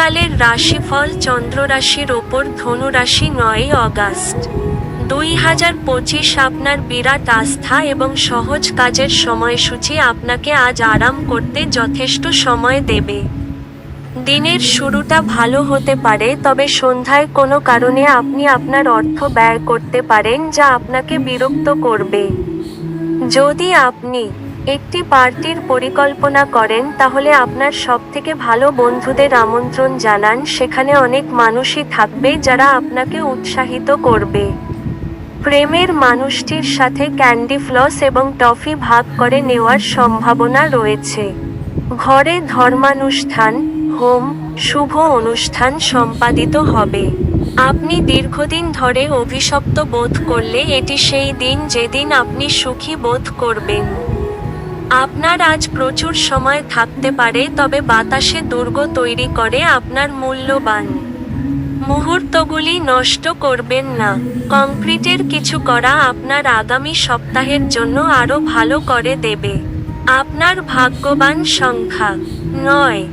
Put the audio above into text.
আজকালের রাশিফল চন্দ্ররাশির ওপর ধনুরাশি নয় অগাস্ট। দুই হাজার পঁচিশ আপনার বিরাট আস্থা এবং সহজ কাজের সময়সূচি আপনাকে আজ আরাম করতে যথেষ্ট সময় দেবে। দিনের শুরুটা ভালো হতে পারে, তবে সন্ধ্যায় কোনো কারণে আপনি আপনার অর্থ ব্যয় করতে পারেন যা আপনাকে বিরক্ত করবে। যদি আপনি একটি পার্টির পরিকল্পনা করেন, তাহলে আপনার সবথেকে ভালো বন্ধুদের আমন্ত্রণ জানান। সেখানে অনেক মানুষই থাকবে যারা আপনাকে উৎসাহিত করবে। প্রেমের মানুষটির সাথে ক্যান্ডি ফ্লস এবং টফি ভাগ করে নেওয়ার সম্ভাবনা রয়েছে। ঘরে ধর্মানুষ্ঠান, হোম, শুভ অনুষ্ঠান সম্পাদিত হবে। আপনি দীর্ঘদিন ধরে অভিশপ্ত বোধ করলে এটি সেই দিন যেদিন আপনি সুখী বোধ করবেন। আপনার আজ প্রচুর সময় থাকতে পারে, তবে বাতাসে দুর্গ তৈরি করে আপনার মূল্যবান মুহূর্তগুলি নষ্ট করবেন না। কংক্রিটের কিছু করা আপনার আগামী সপ্তাহের জন্য আরও ভালো করে দেবে। আপনার ভাগ্যবান সংখ্যা নয়।